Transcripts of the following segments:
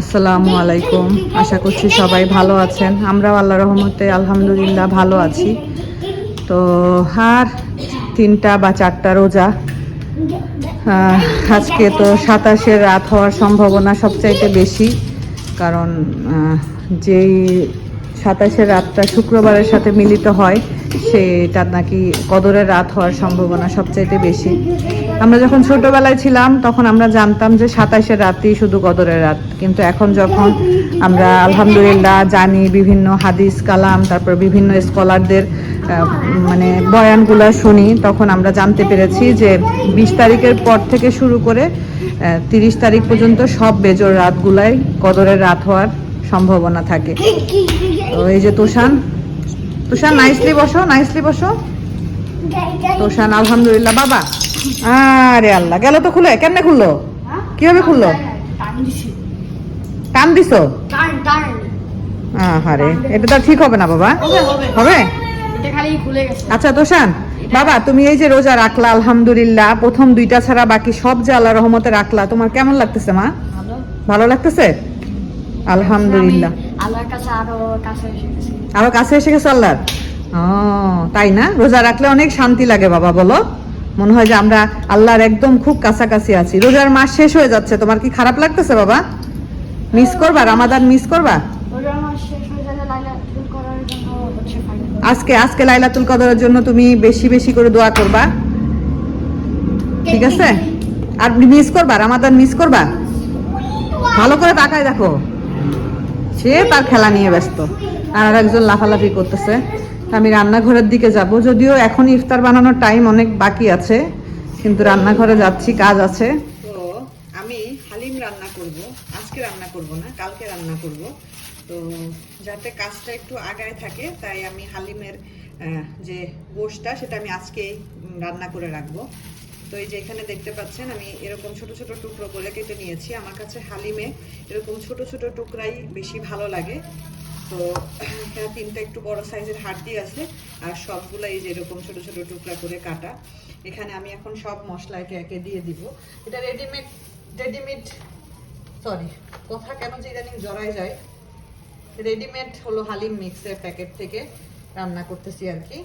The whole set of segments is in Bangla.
আসসালামু আলাইকুম। আশা করছি সবাই ভালো আছেন। আমরাও আল্লাহ রহমতে আলহামদুলিল্লাহ ভালো আছি। তো, আর তিনটা বা চারটা রোজা আজকে তো সাতাশের রাত হওয়ার সম্ভাবনা সবচাইতে বেশি। কারণ যেই সাতাশের রাতটা শুক্রবারের সাথে মিলিত হয় সেটা নাকি কদরের রাত হওয়ার সম্ভাবনা সবচাইতে বেশি। আমরা যখন ছোটবেলায় ছিলাম, তখন আমরা জানতাম যে সাতাশের রাতই শুধু কদরের রাত। কিন্তু এখন যখন আমরা আলহামদুলিল্লাহ জানি বিভিন্ন হাদিস, কালাম, তারপর বিভিন্ন স্কলারদের মানে বয়ানগুলো শুনি, তখন আমরা জানতে পেরেছি যে বিশ তারিখের পর থেকে শুরু করে তিরিশ তারিখ পর্যন্ত সব বেজর রাতগুলাই কদরের রাত হওয়ার সম্ভাবনা থাকে। তো এই যে তোষান তোষান নাইসলি বসো নাইসলি বসো। তোষান আলহামদুলিল্লাহ, বাবা। আরে আল্লাহ, গেল তো খুলে, কেমনে খুললো? কীভাবে খুললো? টান দিছো আহারে, এটা তো ঠিক হবে না, বাবা। হবে? আচ্ছা তোষান বাবা, তুমি এই যে রোজা রাখলা, আলহামদুলিল্লাহ, প্রথম দুইটা ছাড়া বাকি সব যে আল্লাহ রহমতে রাখলা, তোমার কেমন লাগতেছে, মা? ভালো লাগতেছে? আলহামদুলিল্লাহ। আল্লাহর কাছে আরও কাছে এসে গেছি। আরও কাছে এসে গেছে আল্লাহর? ও তাই না? রোজা রাখলে অনেক শান্তি লাগে বাবা বলো। মনে হয় যে আমরা আল্লাহর একদম খুব কাছাকাছি আছি। রোজার মাস শেষ হয়ে যাচ্ছে তোমার কি খারাপ লাগতেছে বাবা? মিস করবা? রামাদান মিস করবা আজকে আজকে লাইলাতুল কদরের জন্য তুমি বেশি বেশি করে দোয়া করবা। ঠিক আছে? আর মিস করবা? রামাদান মিস করবা? ভালো করে তাকায় দেখো। সে তার খেলা নিয়ে ব্যস্ত। আর একজন লাফালাফি করতেছে। আমি রান্নাঘরের দিকে যাব। যদিও এখন ইফতার বানানোর টাইম অনেক বাকি আছে, কিন্তু রান্নাঘরে যাচ্ছি, কাজ আছে। তো আমি হালিম রান্না করব, আজকে রান্না করব না, কালকে রান্না করব। তো যাতে কাজটা একটু আগায় থাকে, তাই আমি হালিমের যে গোশটা, সেটা আমি আজকেই রান্না করে রাখব। তো এই যে এখানে দেখতে পাচ্ছেন, আমি এরকম ছোট ছোট টুকরো করে কেটে নিয়েছি। আমার কাছে হালিমে এরকম ছোট ছোট টুকরাই বেশি ভালো লাগে। তো এখানে তিনটা একটু বড় সাইজের হাড্ডি আছে, আর সবগুলো এই যে এরকম ছোট ছোট টুকরা করে কাটা। এখানে আমি এখন সব মশলা একে একে দিয়ে দিব। এটা রেডিমেড রেডিমেড সরি কথা কেন যে ইদানিং জড়ায় যায়। রেডিমেড হলো হালিম মিক্সের প্যাকেট থেকে রান্না করতেছি আর কি।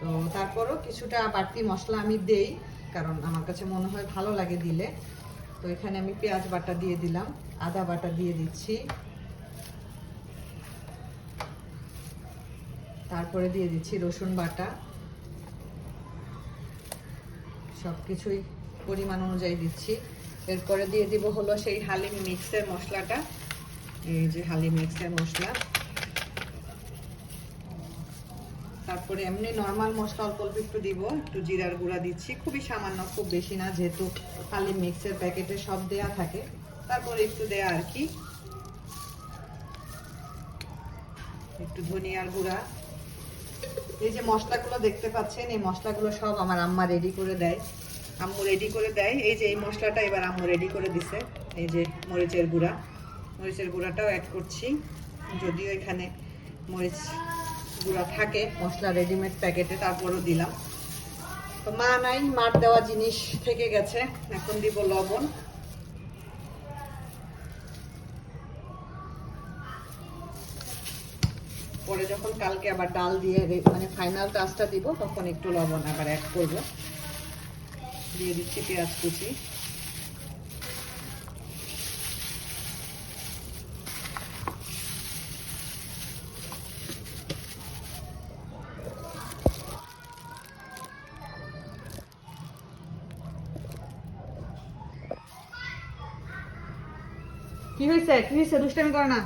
তো তারপরও কিছুটা বাড়তি মশলা আমি দেই। কারণ আমার কাছে মনে হয় ভালো লাগে দিলে। তো এখানে আমি পেঁয়াজ বাটা দিয়ে দিলাম, আদা বাটা দিয়ে দিচ্ছি। তারপরে দিয়ে দিচ্ছি রসুন বাটা। সব কিছুই পরিমাণ অনুযায়ী দিচ্ছি। এরপরে দিয়ে দিব হলো সেই হালিম মিক্সের মশলাটা। এই যে হালিম মিক্সের মশলা। তারপরে এমনি নর্মাল মশলা অল্প অল্প একটু দিব, একটু জিরার গুঁড়া দিচ্ছি। খুবই সামান্য, খুব বেশি না, যেহেতু খালি মিক্সের প্যাকেটে সব দেয়া থাকে। তারপরে একটু দেয়া আর কি। একটু ধনিয়ার গুঁড়া। এই যে মশলাগুলো দেখতে পাচ্ছেন, এই মশলাগুলো সব আমার আম্মা রেডি করে দেয়। আম্মু রেডি করে দেয়। এই যে এই মশলাটা এবার আম্মু রেডি করে দিছে, এই যে মরিচের গুঁড়া। মরিচের গুঁড়াটাও অ্যাড করছি। যদিও এখানে মরিচ গুঁড়া থাকে, মশলা রেডিমেড প্যাকেটে তারপরও দিলাম। তো মা নাই, মার দেওয়া জিনিস থেকে গেছে। এখন দিব লবণ। পরে যখন কালকে আবার ডাল দিয়ে মানে ফাইনাল টাচটা দিব, তখন একটু লবণ আবার অ্যাড করব। দিয়ে দিচ্ছি পেঁয়াজ কুচি। কি হয়েছে কি হয়েছে দুষ্টামি করে না।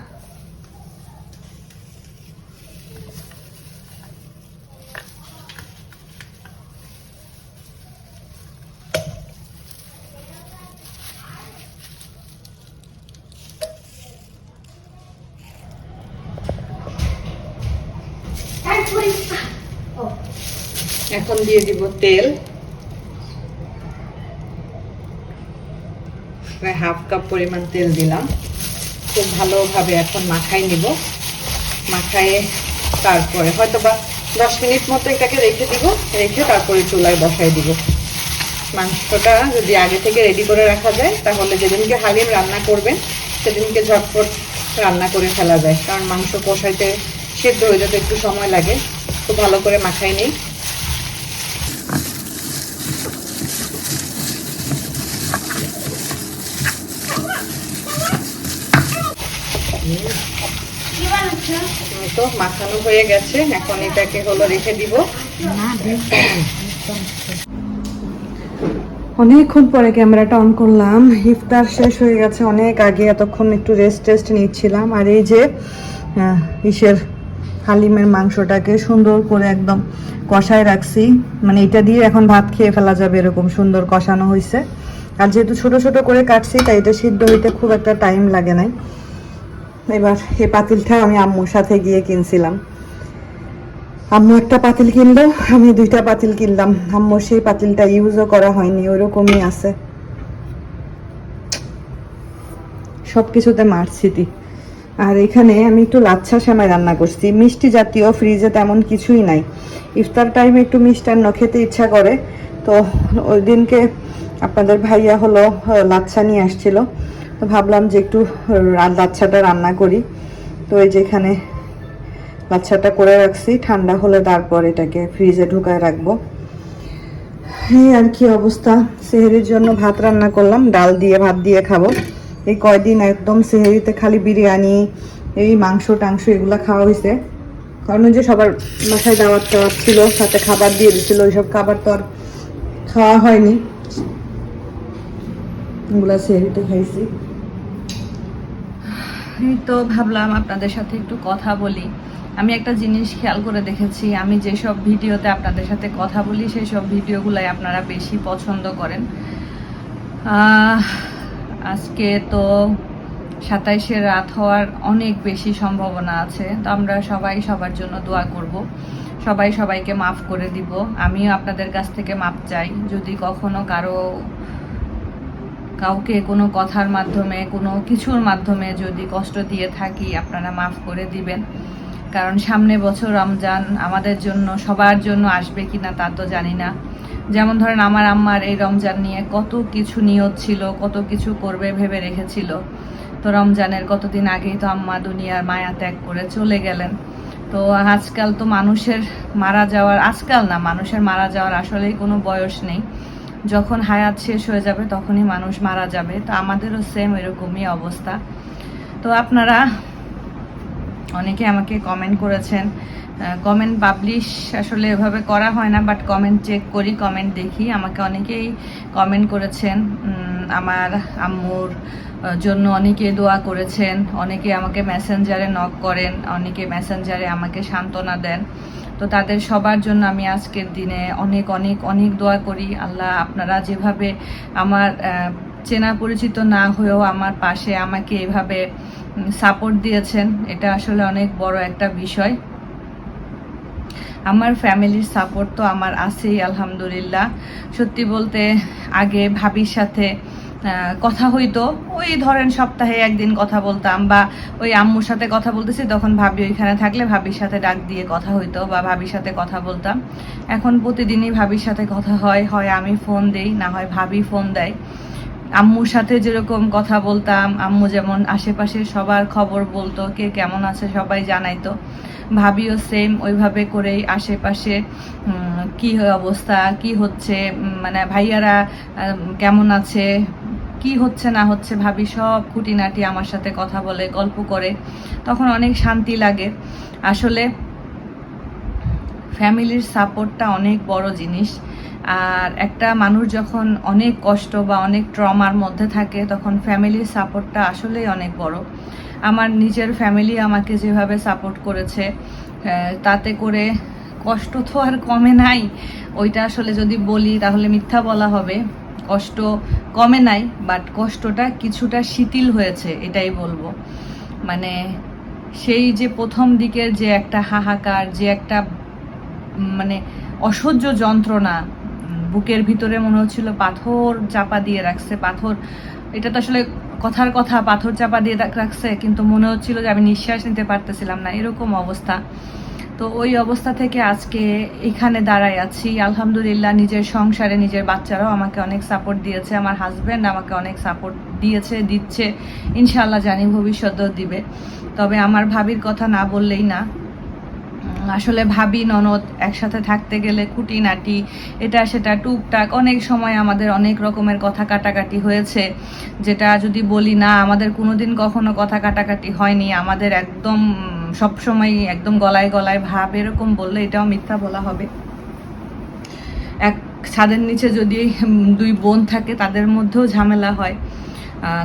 এখন দিয়ে দিব তেল। হাফ কাপ পরিমাণ তেল দিলাম। খুব ভালোভাবে এখন মাখাই নিব। মাখায়ে তারপরে হয়তো বা দশ মিনিট মতো এটাকে রেখে দিব, রেখে তারপরে চুলায় বসাই দিব। মাংসটা যদি আগে থেকে রেডি করে রাখা যায়, তাহলে যেদিনকে হালিম রান্না করবেন, সেদিনকে ঝটপট রান্না করে ফেলা যায়। কারণ মাংস কষাইতে সেদ্ধ হয়ে যেতে একটু সময় লাগে। খুব ভালো করে মাখাই নেই কি বানাচ্ছো এই মাখানো হয়ে গেছে। এখন এটাকে হলো রেখে দিব। অনেকক্ষণ পরে ক্যামেরাটা অন করলাম। ইফতার শেষ হয়ে গেছে অনেক আগে। এতক্ষণ একটু রেস্ট টেস্ট নিচ্ছিলাম। আর এই যে ইসের হালিমের মাংসটাকে সুন্দর করে একদম কষায় রাখছি। মানে এটা দিয়ে এখন ভাত খেয়ে ফেলা যাবে এরকম সুন্দর কষানো হয়েছে আর যেহেতু ছোট ছোট করে কাটছি, তাই এটা সিদ্ধ হইতে খুব একটা টাইম লাগে নাই। এবার এই পাতিলটা আমি আম্মুর সাথে গিয়ে কিনছিলাম। আম্মু একটা পাতিল কিনলো, আমি দুইটা পাতিল কিনলাম। আম্মু সেই পাতিলটা ইউজও করা হয়নি, ওরকমই আছে। সব কিছুতে মার আর এখানে আমি একটু লাচ্ছা সেমাই রান্না করছি। মিষ্টি জাতীয় ফ্রিজে তেমন কিছুই নাই। ইফতার টাইমে একটু মিষ্টান্ন খেতে ইচ্ছা করে। তো ওই দিনকে আপনাদের ভাইয়া হলো লাচ্ছা নিয়ে আসছিল। ভাবলাম যে একটু লাচ্ছাটা রান্না করি। তো এই যেখানে লাচ্ছাটা করে রাখছি, ঠান্ডা হলে তারপর এটাকে ফ্রিজে ঢুকায় রাখব। এই আর কি অবস্থা? সেহেরির জন্য ভাত রান্না করলাম, ডাল দিয়ে ভাত দিয়ে খাব। এই কয়দিন একদম সেহেরিতে খালি বিরিয়ানি, এই মাংস টাংস এগুলো খাওয়া হয়েছে। কারণ যে সবার বাসায় দাওয়াত টাওয়াত ছিল, সাথে খাবার দিয়ে দিছিল, ওইসব খাবার তো আর খাওয়া হয়নি। এগুলা সেহেরিতে খাইছি। তো ভাবলাম আপনাদের সাথে একটু কথা বলি। আমি একটা জিনিস খেয়াল করে দেখেছি, আমি যেসব ভিডিওতে আপনাদের সাথে কথা বলি সেই সব ভিডিওগুলাই আপনারা বেশি পছন্দ করেন। আজকে তো সাতাইশে রাত হওয়ার অনেক বেশি সম্ভাবনা আছে, তো আমরা সবাই সবার জন্য দোয়া করব। সবাই সবাইকে মাফ করে দিব। আমিও আপনাদের কাছ থেকে মাপ চাই। যদি কখনো কারও কাউকে কোনো কথার মাধ্যমে, কোনো কিছুর মাধ্যমে যদি কষ্ট দিয়ে থাকি, আপনারা মাফ করে দিবেন। কারণ সামনে বছর রমজান আমাদের জন্য, সবার জন্য আসবে কিনা তা তো জানি না। যেমন ধরেন আমার আম্মার এই রমজান নিয়ে কত কিছু নিয়ত ছিল, কত কিছু করবে, ভেবে রেখেছিল। তো রমজানের কতদিন আগেই তো আম্মা দুনিয়ার মায়া ত্যাগ করে চলে গেলেন। তো আজকাল তো মানুষের মারা যাওয়ার, আজকাল না, মানুষের মারা যাওয়ার আসলেই কোনো বয়স নেই। যখন হায়াত শেষ হয়ে যাবে, তখনই মানুষ মারা যাবে। তো আমাদেরও সেম এরকমই অবস্থা। তো আপনারা অনেকে আমাকে কমেন্ট করেছেন কমেন্ট পাবলিশ আসলে এভাবে করা হয় না বাট কমেন্ট চেক করি কমেন্ট দেখি। আমাকে অনেকেই কমেন্ট করেছেন আমার আম্মুর জন্য অনেকে দোয়া করেছেন, অনেকে আমাকে মেসেঞ্জারে নক করেন, অনেকে মেসেঞ্জারে আমাকে সান্ত্বনা দেন। তো তাদের সবার জন্য আমি আজকের দিনে অনেক অনেক অনেক দোয়া করি। আল্লাহ আপনারা যেভাবে আমার চেনা পরিচিত না হয়েও আমার পাশে আমাকে এভাবে সাপোর্ট দিয়েছেন, এটা আসলে অনেক বড় একটা বিষয়। আমার ফ্যামিলির সাপোর্ট তো আমার আছেই, আলহামদুলিল্লাহ। সত্যি বলতে, আগে ভাবির সাথে কথা হইতো। ওই ধরেন সপ্তাহে একদিন কথা বলতাম বা ওই আম্মুর সাথে কথা বলতেছি, তখন ভাবি ওইখানে থাকলে ভাবির সাথে ডাক দিয়ে কথা হইতো বা ভাবির সাথে কথা বলতাম। এখন প্রতিদিনই ভাবির সাথে কথা হয় হয় আমি ফোন দেই, না হয় ভাবি ফোন দেয়। আম্মুর সাথে যেরকম কথা বলতাম, আম্মু যেমন আশেপাশে সবার খবর বলতো, কে কেমন আছে সবাই জানাইতো। ভাবিও সেম ওইভাবে করেই আশেপাশে কি অবস্থা, কি হচ্ছে মানে ভাইয়ারা কেমন আছে, কি হচ্ছে, না হচ্ছে, ভাবি সব খুঁটিনাটি আমার সাথে কথা বলে, গল্প করে। তখন অনেক শান্তি লাগে। আসলে ফ্যামিলির সাপোর্টটা অনেক বড় জিনিস। আর একটা মানুষ যখন অনেক কষ্ট বা অনেক ট্রমার মধ্যে থাকে, তখন ফ্যামিলির সাপোর্টটা আসলেই অনেক বড়। আমার নিজের ফ্যামিলি আমাকে যেভাবে সাপোর্ট করেছে তাতে করে কষ্ট তো আর কমে নাই। ওইটা আসলে যদি বলি, তাহলে মিথ্যা বলা হবে। কষ্ট কমে নাই বাট কষ্টটা কিছুটা শিথিল হয়েছে, এটাই বলব। মানে সেই যে প্রথম দিকের যে একটা হাহাকার, যে একটা মানে অসহ্য যন্ত্রণা বুকের ভিতরে মনে হচ্ছিল পাথর চাপা দিয়ে রাখছে, পাথর, এটা তো আসলে কথার কথা, পাথর চাপা দিয়ে রাখছে, কিন্তু মনে হচ্ছিল যে আমি নিঃশ্বাস নিতে পারতেছিলাম না, এরকম অবস্থা। তো ওই অবস্থা থেকে আজকে এখানে দাঁড়াই আছি। আলহামদুলিল্লাহ, নিজের সংসারে নিজের বাচ্চারাও আমাকে অনেক সাপোর্ট দিয়েছে, আমার হাজব্যান্ড আমাকে অনেক সাপোর্ট দিয়েছে, দিচ্ছে। ইনশাল্লাহ জানি ভবিষ্যতেও দিবে। তবে আমার ভাবির কথা না বললেই না। আসলে ভাবি, ননদ একসাথে থাকতে গেলে খুঁটিনাটি, এটা সেটা টুকটাক অনেক সময় আমাদের অনেক রকমের কথা কাটাকাটি হয়েছে। যেটা যদি বলি, না, আমাদের কোনোদিন কখনো কথা কাটাকাটি হয়নি। আমাদের একদম সব সময় একদম গলায় গলায় ভাব এরকম বললে এটাও মিথ্যা বলা হবে। এক ছাদের নিচে যদি দুই বোন থাকে তাদের মধ্যেও ঝামেলা হয়।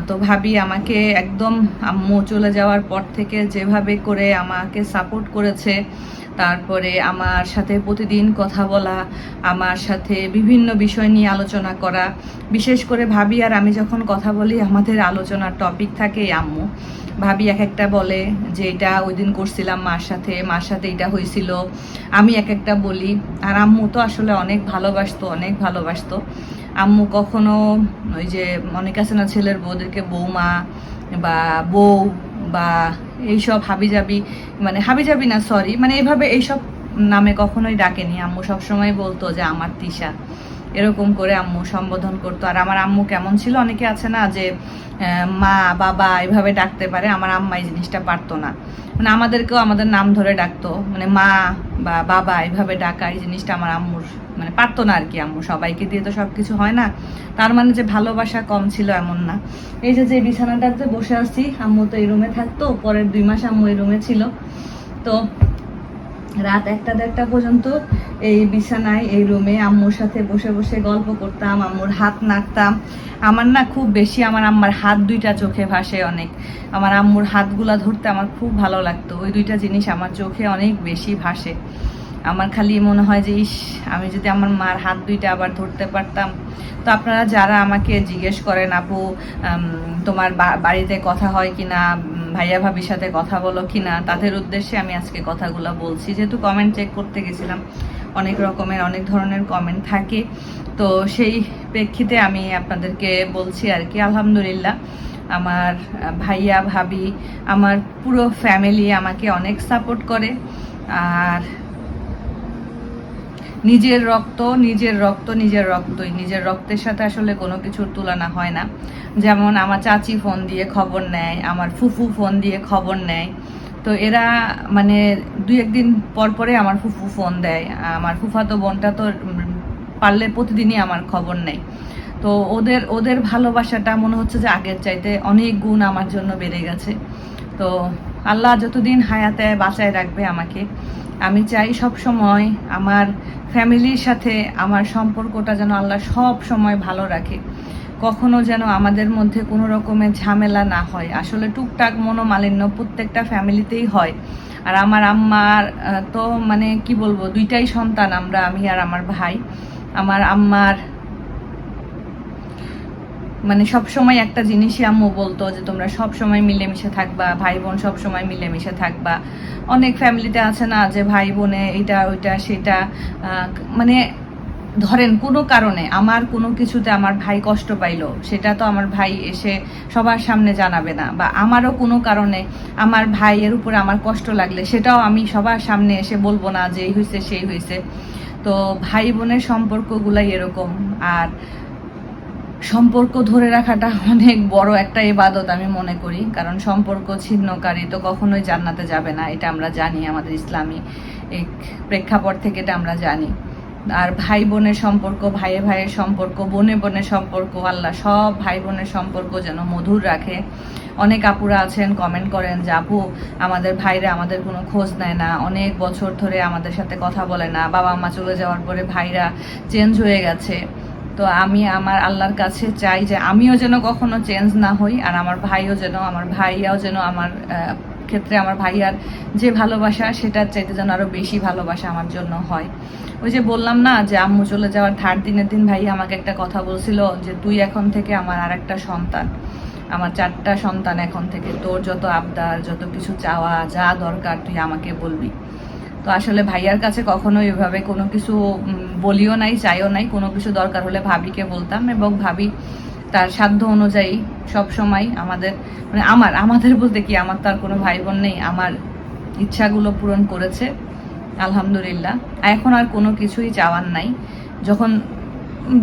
তো ভাবি আমাকে একদম আম্মু চলে যাওয়ার পর থেকে যেভাবে করে আমাকে সাপোর্ট করেছে, তারপরে আমার সাথে প্রতিদিন কথা বলা, আমার সাথে বিভিন্ন বিষয় নিয়ে আলোচনা করা, বিশেষ করে ভাবি আর আমি যখন কথা বলি আমাদের আলোচনার টপিক থাকে আম্মু। ভাবি এক একটা বলে যে এটা ওই দিন করছিলাম মার সাথে মার সাথে এটা হয়েছিল। আমি এক একটা বলি। আর আম্মু তো আসলে অনেক ভালোবাসতো অনেক ভালোবাসতো। আম্মু কখনো ওই যে অনেক আছে না ছেলের বউদেরকে বৌমা বা বউ বা এইসব হাবিজাবি মানে হাবিজাবি না সরি মানে এইভাবে এইসব নামে কখনোই ডাকেনি। আম্মু সবসময় বলতো যে আমার তিশা। এরকম করে আম্মু সম্বোধন করতো। আর আমার আম্মু কেমন ছিল? অনেকে আছে না যে মা, বাবা এভাবে ডাকতে পারে, আমার আম্মা এই জিনিসটা পারতো না। মানে আমাদেরকেও আমাদের নাম ধরে ডাকতো। মানে মা বা বাবা এভাবে ডাকা, এই জিনিসটা আমার আম্মুর মানে পারতো না আর কি আম্মু। সবাইকে দিয়ে তো সব কিছু হয় না। তার মানে যে ভালোবাসা কম ছিল এমন না। এই যে যে বিছানাটাতে বসে আছি, আম্মু তো এই রুমে থাকতো। পরের দুই মাস আম্মু এই রুমে ছিল। তো রাত একটা দেড়টা পর্যন্ত এই বিছানায়, এই রুমে আম্মুর সাথে বসে বসে গল্প করতাম, আম্মুর হাত নাড়তাম। আমার না খুব বেশি, আমার আম্মার হাত দুইটা চোখে ভাসে অনেক। আমার আম্মুর হাতগুলা ধরতে আমার খুব ভালো লাগতো। ওই দুইটা জিনিস আমার চোখে অনেক বেশি ভাসে। আমার খালি মনে হয় যে, ইস, আমি যদি আমার মার হাত দুইটা আবার ধরতে পারতাম। তো আপনারা যারা আমাকে জিজ্ঞেস করেন, আপু তোমার বাড়িতে কথা হয় কি না? ভাইয়া ভাবির সাথে কথা বলো কি না? তাদের উদ্দেশ্যে আমি আজকে কথাগুলো বলছি। যেহেতু কমেন্ট চেক করতে গেছিলাম অনেক রকমের, অনেক ধরনের কমেন্ট থাকে। তো সেই প্রেক্ষিতে আমি আপনাদেরকে বলছি আর কি, আলহামদুলিল্লাহ, আমার ভাইয়া, ভাবি, আমার পুরো ফ্যামিলি আমাকে অনেক সাপোর্ট করে। আর নিজের রক্ত নিজের রক্ত, নিজের রক্তই। নিজের রক্তের সাথে আসলে কোনো কিছুর তুলনা হয় না। যেমন আমার চাচি ফোন দিয়ে খবর নেয়, আমার ফুফু ফোন দিয়ে খবর নেয়। তো এরা মানে দুই একদিন পর পরে আমার ফুফু ফোন দেয়। আমার ফুফাতো বোনটা তো পারলে প্রতিদিনই আমার খবর নেয়। তো ওদের ওদের ভালোবাসাটা মনে হচ্ছে যে আগের চাইতে অনেক গুণ আমার জন্য বেড়ে গেছে। তো আল্লাহ যতদিন হায়াতে বাঁচায় রাখবে আমাকে, আমি চাই সব সময় আমার ফ্যামিলির সাথে আমার সম্পর্কটা যেন আল্লাহ সব সময় ভালো রাখে। কখনো যেন আমাদের মধ্যে কোনো রকমের ঝামেলা না হয়। আসলে টুকটাক মনোমালিন্য প্রত্যেকটা ফ্যামিলিতেই হয়। আর আমার আম্মার তো মানে কি বলব, দুইটাই সন্তান, আমরা, আমি আর আমার ভাই। আমার আম্মার মানে সব সময় একটা জিনিসই আম্মু বলতো যে, তোমরা সব সময় মিলেমিশে থাকবা, ভাই বোন সব সময় মিলেমিশে থাকবা। অনেক ফ্যামিলিতে আছে না যে, ভাই বোনে এটা, ওইটা, সেটা মানে ধরেন কোনো কারণে আমার কোনো কিছুতে আমার ভাই কষ্ট পাইলো, সেটা তো আমার ভাই এসে সবার সামনে জানাবে না, বা আমারও কোনো কারণে আমার ভাইয়ের উপরে আমার কষ্ট লাগলে সেটাও আমি সবার সামনে এসে বলব না যে এই হয়েছে সেই হয়েছে তো ভাই বোনের সম্পর্কগুলাই এরকম, আর সম্পর্ক ধরে রাখাটা অনেক বড় একটা ইবাদত আমি মনে করি, কারণ সম্পর্ক ছিন্নকারী তো কখনোই জান্নাতে যাবে না, এটা আমরা জানি, আমাদের ইসলামী এক প্রেক্ষাপট থেকে এটা আমরা জানি। আর ভাই বোনের সম্পর্ক, ভাইয়ে ভাইয়ের সম্পর্ক, বোনে বোনের সম্পর্ক, আল্লাহ, সব ভাই বোনের সম্পর্ক যেন মধুর রাখে। অনেক আপুরা আছেন কমেন্ট করেন যে, আপু, আমাদের ভাইরা আমাদের কোনো খোঁজ নেয় না, অনেক বছর ধরে আমাদের সাথে কথা বলে না, বাবা মা চলে যাওয়ার পরে ভাইরা চেঞ্জ হয়ে গেছে। তো আমি আমার আল্লাহর কাছে চাই যে, আমিও যেন কখনো চেঞ্জ না হই আর আমার ভাইও যেন, আমার ভাইয়াও যেন আমার ক্ষেত্রে আমার ভাইয়ার যে ভালোবাসা, সেটার চাইতে যেন আরও বেশি ভালোবাসা আমার জন্য হয়। ওই যে বললাম না যে আম্মু চলে যাওয়ার থার্ড দিনের দিন ভাই আমাকে একটা কথা বলছিল যে তুই এখন থেকে আমার আর একটা সন্তান। আমার চারটা সন্তান এখন থেকে। তোর যত আবদার, যত কিছু চাওয়া, যা দরকার তুই আমাকে বলবি। তো আসলে ভাইয়ার কাছে কখনো এভাবে কোনো কিছু বলিও নাই, চাইও নাই। কোনো কিছু দরকার হলে ভাবিকে বলতাম এবং ভাবি তার সাধ্য অনুযায়ী সব সময় আমাদের মানে আমার, আমাদের বলতে কি, আমার তো আর কোনো ভাই বোন নেই। আমার ইচ্ছাগুলো পূরণ করেছে। আলহামদুলিল্লাহ। এখন আর কোনো কিছুই চাওয়ার নাই। যখন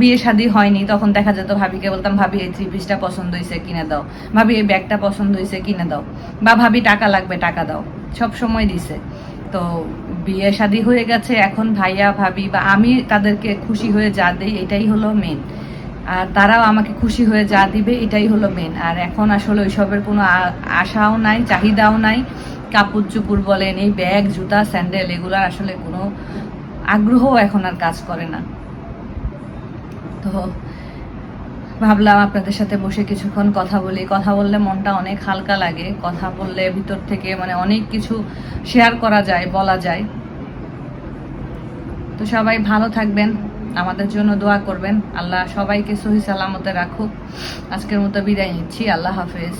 বিয়ে শাদী হয়নি, তখন দেখা যেত, ভাবিকে বলতাম, ভাবি, এই থ্রি পিসটা পছন্দ হয়েছে কিনে দাও। ভাবি, এই ব্যাগটা পছন্দ হয়েছে কিনে দাও। বা, ভাবি, টাকা লাগবে, টাকা দাও। সব সময় দিছে। তো বিয়ে শাদী হয়ে গেছে, এখন ভাইয়া, ভাবি বা আমি তাদেরকে খুশি হয়ে যা দিই, এটাই হলো মেন আর তারাও আমাকে খুশি হয়ে যা দিবে, এটাই হলো মেন আর এখন আসলে ওইসবের কোনো আশাও নাই, চাহিদাও নাই। কাপড় চুপুর বলেন, এই ব্যাগ, জুতা, স্যান্ডেল এগুলোর আসলে কোনো আগ্রহ এখন আর কাজ করে না। তো ভাবলাম আপনাদের সাথে বসে কিছুক্ষণ কথা বলি। কথা বললে মনটা অনেক হালকা লাগে। কথা বললে ভিতর থেকে মানে অনেক কিছু শেয়ার করা যায়, বলা যায়। তো সবাই ভালো থাকবেন, আমাদের জন্য দোয়া করবেন। আল্লাহ সবাইকে সহি সালামতে রাখুক। আজকের মতো বিদায় নিচ্ছি। আল্লাহ হাফেজ।